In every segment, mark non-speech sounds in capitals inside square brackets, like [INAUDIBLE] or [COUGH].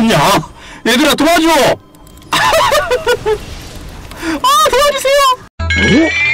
좋냐? 얘들아 도와줘! [LAUGHS] 아 도와주세요!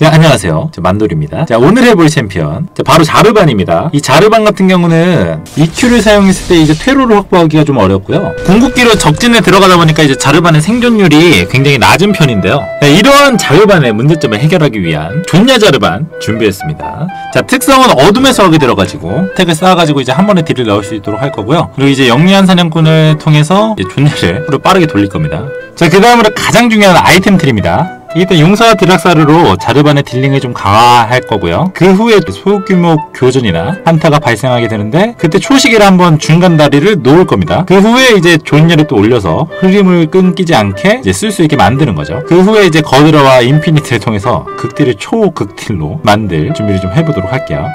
네, 안녕하세요. 저 만돌입니다. 자, 오늘 해볼 챔피언. 자, 바로 자르반입니다. 이 자르반 같은 경우는 EQ를 사용했을 때 이제 퇴로를 확보하기가 좀 어렵고요. 궁극기로 적진에 들어가다 보니까 이제 자르반의 생존율이 굉장히 낮은 편인데요. 네, 이러한 자르반의 문제점을 해결하기 위한 존야 자르반 준비했습니다. 자, 특성은 어둠의 서학이 들어가지고 택을 쌓아가지고 이제 한 번에 딜을 넣을 수 있도록 할 거고요. 그리고 이제 영리한 사냥꾼을 통해서 존야를 빠르게 돌릴 겁니다. 자, 그 다음으로 가장 중요한 아이템 트리입니다. 일단 용사와 드락사르로 자르반의 딜링을 좀 강화할 거고요. 그 후에 소규모 교전이나 한타가 발생하게 되는데 그때 초시계를 한번 중간 다리를 놓을 겁니다. 그 후에 이제 존예를 또 올려서 흐름을 끊기지 않게 이제 쓸 수 있게 만드는 거죠. 그 후에 이제 거드라와 인피니트를 통해서 극딜을 초극딜로 만들 준비를 좀 해보도록 할게요.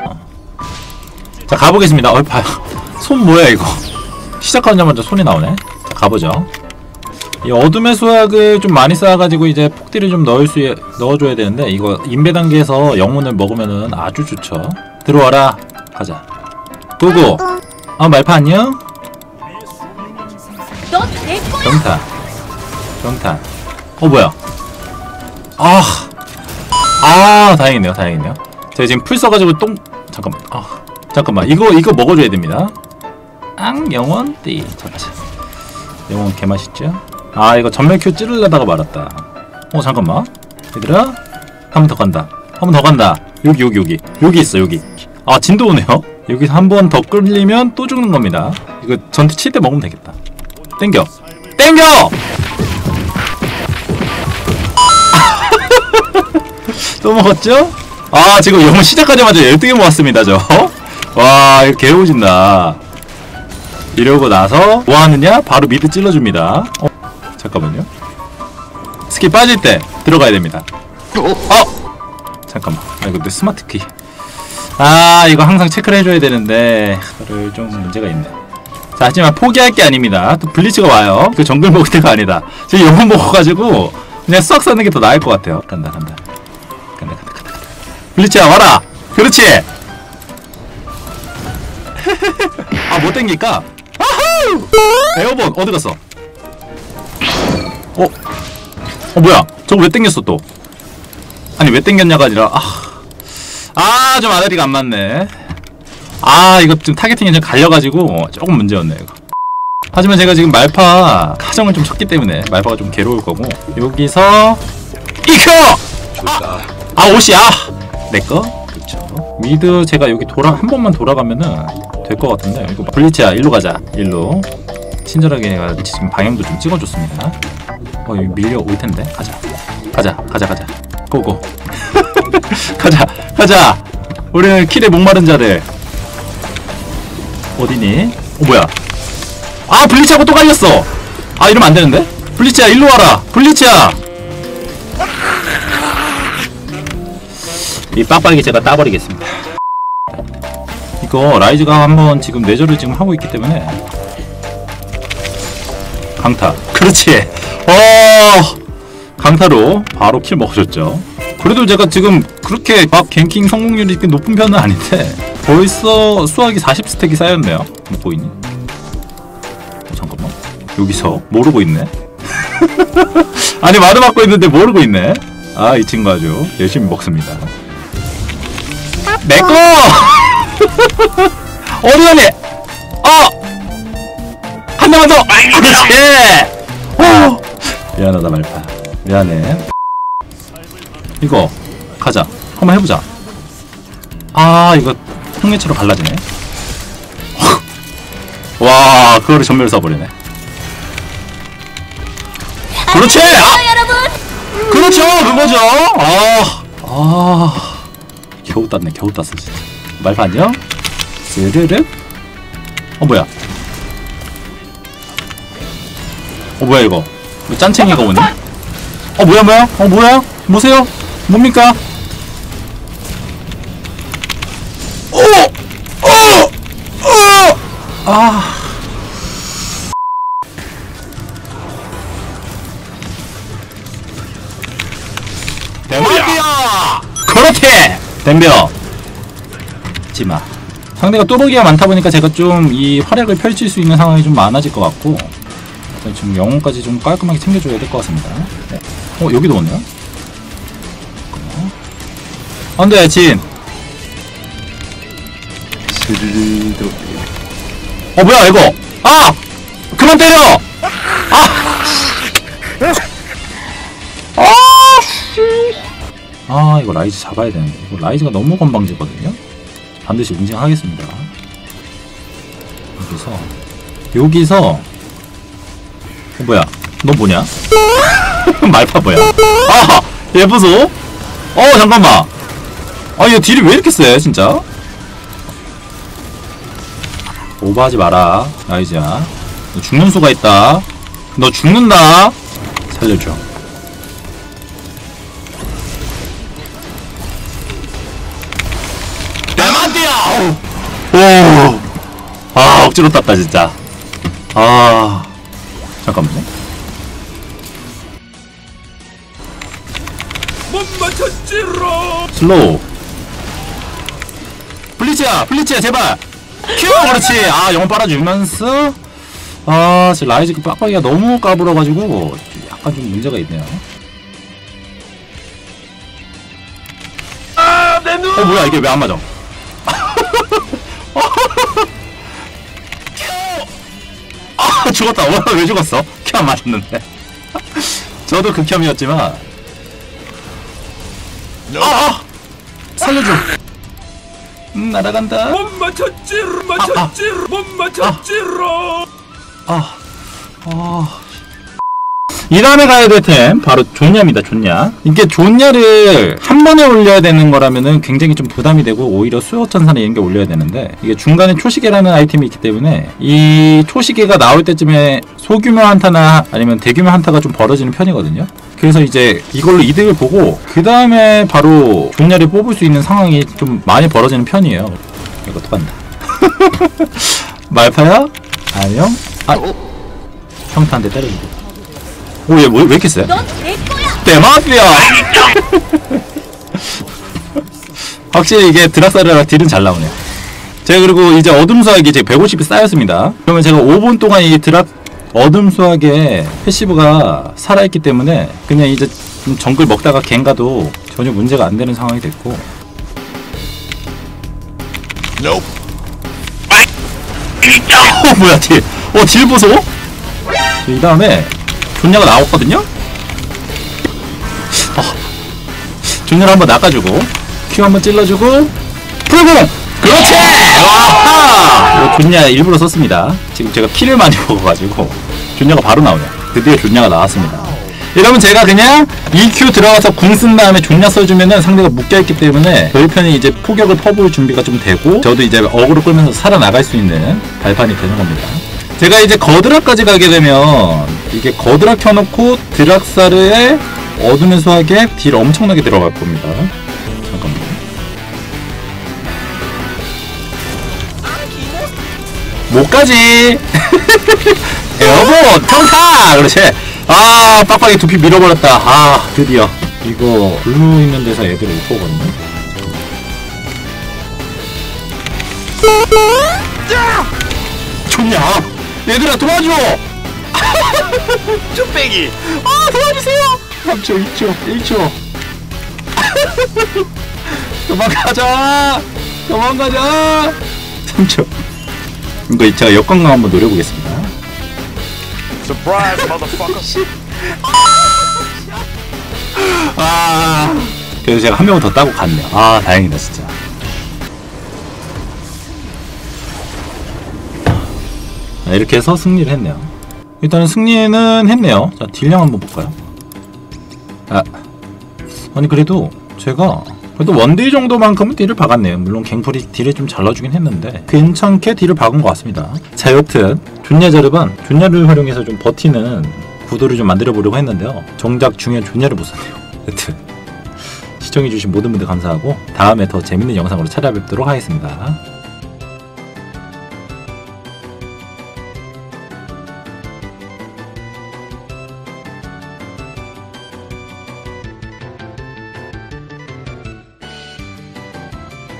자 가보겠습니다. 어, 봐요. 손 뭐야 이거? 시작하자마자 손이 나오네. 자, 가보죠. 이 어둠의 수학을 좀 많이 쌓아가지고 이제 폭딜을 좀 넣을 수 넣어줘야 되는데 이거 인베 단계에서 영혼을 먹으면은 아주 좋죠. 들어와라. 가자. 고고. 아 말파 안녕. 경탄. 경탄. 어 뭐야? 아. 아 다행이네요. 다행이네요. 제가 지금 풀 써가지고 똥 잠깐만. 아 잠깐만. 이거 이거 먹어줘야 됩니다. 앙 영원 띠. 잡자. 영원 개 맛있죠? 아 이거 전멸 큐 찌르려다가 말았다. 어 잠깐만. 얘들아 한 번 더 간다. 한 번 더 간다. 여기 여기 여기. 여기 있어 여기. 아 진도 오네요. 여기서 한 번 더 끌리면 또 죽는 겁니다. 이거 전투 칠 때 먹으면 되겠다. 땡겨. 땡겨! [LAUGHS] 또 먹었죠? 아 지금 영혼 시작하자마자 12개 모았습니다 저와 이거 개오진다. 이러고 나서 뭐 하느냐? 바로 미드 찔러줍니다. 어? 스킬 빠질 때 들어가야 됩니다. 어! 잠깐만. 아, 이거 내 스마트 키. 아, 이거 항상 체크를 해줘야 되는데, 이거를 좀 문제가 있네. 자, 하지만 포기할 게 아닙니다. 또 블리츠가 와요. 그 정글 먹을 때가 아니다. 지금 영혼 먹어가지고, 그냥 수학 사는 게 더 나을 것 같아요. 간다, 간다. 간다, 간다, 간다. 블리츠야, 와라! 그렇지! [LAUGHS] 아, 뭐 땡길까? 아후! 에어본, 어디 갔어? 어? 어 뭐야? 저거 왜 땡겼어 또? 아니 왜 땡겼냐가 아니라 아, 아좀 아다리가 안 맞네. 아 이거 좀 타겟팅이 좀 갈려가지고 조금 문제였네 이거. 하지만 제가 지금 말파 가정을 좀 쳤기 때문에 말파가 좀 괴로울 거고 여기서 이켜! 아, 아 옷이야! 내꺼? 그쵸 미드 제가 여기 돌아 한 번만 돌아가면은 될 것 같은데 이거 블리츠야 일로 가자 일로 친절하게 지금 방향도 좀 찍어줬습니다. 어 여기 밀려 올 텐데. 가자. 가자 가자 가자. 고고. [LAUGHS] 가자 가자. 우리는 킬에 목마른 자들 어디니? 어 뭐야? 아 블리츠하고 또 갈렸어. 아 이러면 안 되는데? 블리츠야 일로 와라. 블리츠야. 이 빡빡이 제가 따버리겠습니다. 이거 라이즈가 한번 지금 내절을 지금 하고 있기 때문에 강타. 그렇지. 어 강타로 바로 킬 먹어줬죠. 그래도 제가 지금 그렇게 막 갱킹 성공률이 이렇게 높은 편은 아닌데 벌써 수학이 40스택이 쌓였네요. 못 보이니? 어, 잠깐만. 여기서 모르고 있네. [LAUGHS] 아니 마드 맞고 있는데 모르고 있네. 아 이 친구 아주 열심히 먹습니다. 내꺼 [LAUGHS] 어디 가니? 어! 한 대만 더! 그렇지! 어! 미안하다 말파. 미안해. 이거 가자. 한번 해보자. 아 이거 흉내처럼 갈라지네. 와 그거를 전멸 쏴버리네. 그렇지! 아! 여러분. 그렇죠 그거죠! 아, 아. 겨우 땄네 겨우 땄어 진짜. 말파 안녕? 스르륵? 어 뭐야 어 뭐야 이거? 왜 짠챙이가 오니 어 뭐야 뭐야? 어 뭐야? 뭐세요? 뭡니까? 어어어아. 대박이야 그렇지 덤벼 지마. 상대가 뚜벅이가 많다 보니까 제가 좀 이 활약을 펼칠 수 있는 상황이 좀 많아질 것 같고 지금 영웅까지 좀 깔끔하게 챙겨줘야 될 것 같습니다. 네. 어 여기도 오네요. 잠깐만. 안돼 진. 스르르 들어. 어 뭐야 이거? 아 그만 때려. 아. 아 씨. 아 이거 라이즈 잡아야 되는데 이거 라이즈가 너무 건방지거든요. 반드시 인증하겠습니다. 여기서 여기서 어, 뭐야? 너 뭐냐? [LAUGHS] 말파 뭐야? 아! 얘 보소? 어 잠깐만 아얘 딜이 왜 이렇게 세 진짜? 오버하지 마라 라이즈야 너 죽는 수가 있다 너 죽는다 살려줘 오아 억지로 땄다 진짜 아 잠깐만요. 못 맞췄지롱! 슬로우. 블리츠야 블리츠야 제발! 큐! 그렇지. 아 영혼 빨아주면서. 아 지금 라이즈 그 빡빡이가 너무 까불어가지고 약간 좀 문제가 있네요. 아 내 눈! 어 뭐야 이게 왜 안 맞아 [LAUGHS] 죽었다. 와, 왜 죽었어? 큐안 맞았는데. [LAUGHS] 저도 극혐이었지만. 아, 아! 살려줘. 음 날아간다. 못 맞췄지롱 맞췄지롱 못 맞췄지롱 아, 아. 이 다음에 가야 될 템 바로 존냐입니다 존냐 이게 존냐를 한 번에 올려야 되는 거라면은 굉장히 좀 부담이 되고 오히려 수호천사나 이런 게 올려야 되는데 이게 중간에 초시계라는 아이템이 있기 때문에 이 초시계가 나올 때쯤에 소규모 한타나 아니면 대규모 한타가 좀 벌어지는 편이거든요 그래서 이제 이걸로 이득을 보고 그 다음에 바로 존냐를 뽑을 수 있는 상황이 좀 많이 벌어지는 편이에요 이거 어떡한다 [LAUGHS] 말파야? 안녕? 아, 평타한테 때려주고. 오, 얘 뭐, 왜 이렇게 세? 대마피아! [LAUGHS] 확실히 이게 드락사르랑 딜은 잘 나오네요. 제가 그리고 이제 어둠 수학이 이제 150이 쌓였습니다. 그러면 제가 5분 동안 이 드락, 어둠 수학의 패시브가 살아있기 때문에 그냥 이제 좀 정글 먹다가 갱가도 전혀 문제가 안 되는 상황이 됐고. [LAUGHS] 어 뭐야 딜. 어 딜 보소. 이 다음에 존냐가 나왔거든요. 어, 존냐를 한번 낚아주고 큐 한번 찔러주고 풀공. 그렇지. 와하. 이거 존냐 일부러 썼습니다. 지금 제가 피를 많이 [LAUGHS] 먹어가지고 존냐가 바로 나오네요. 드디어 존냐가 나왔습니다. 이러면 제가 그냥 EQ 들어가서 궁 쓴 다음에 존냐 써주면은 상대가 묶여있기 때문에 저희 편이 이제 포격을 퍼부을 준비가 좀 되고 저도 이제 어그로 끌면서 살아나갈 수 있는 발판이 되는 겁니다. 제가 이제 거드락까지 가게 되면 이게 거드락 켜놓고 드락사르의 어둠의 수학에 딜 엄청나게 들어갈 겁니다. 잠깐만요. 못 가지. [LAUGHS] 여보, 평타! 그렇지. 아, 빡빡이 두피 밀어버렸다. 아, 드디어. 이거, 블루 있는 데서 애들이 못 보거든요. 좋냐? 얘들아, 도와줘! 쭈빼기 아, 도와주세요! 3초, 2초, 1초. 도망가자! 도망가자! 3초. 이거 제가 역광강 한번 노려보겠습니다. 서프라이즈 머더퍼커 [LAUGHS] 아. 그래서 제가 한 명을 더 따고 갔네요. 아, 다행이다, 진짜. 이렇게 해서 승리를 했네요. 일단은 승리는 했네요. 자, 딜량 한번 볼까요? 아. 아니, 그래도 제가 그래도 원데이 정도만큼은 딜을 박았네요. 물론 갱플이 딜을 좀잘 넣어주긴 했는데 괜찮게 딜을 박은 것 같습니다. 자, 여튼 존야 자르반, 존야를 활용해서 좀 버티는 구도를 좀 만들어 보려고 했는데요. 정작 중요한 존야를 못 썼네요. 여튼 시청해주신 모든 분들 감사하고 다음에 더 재밌는 영상으로 찾아뵙도록 하겠습니다.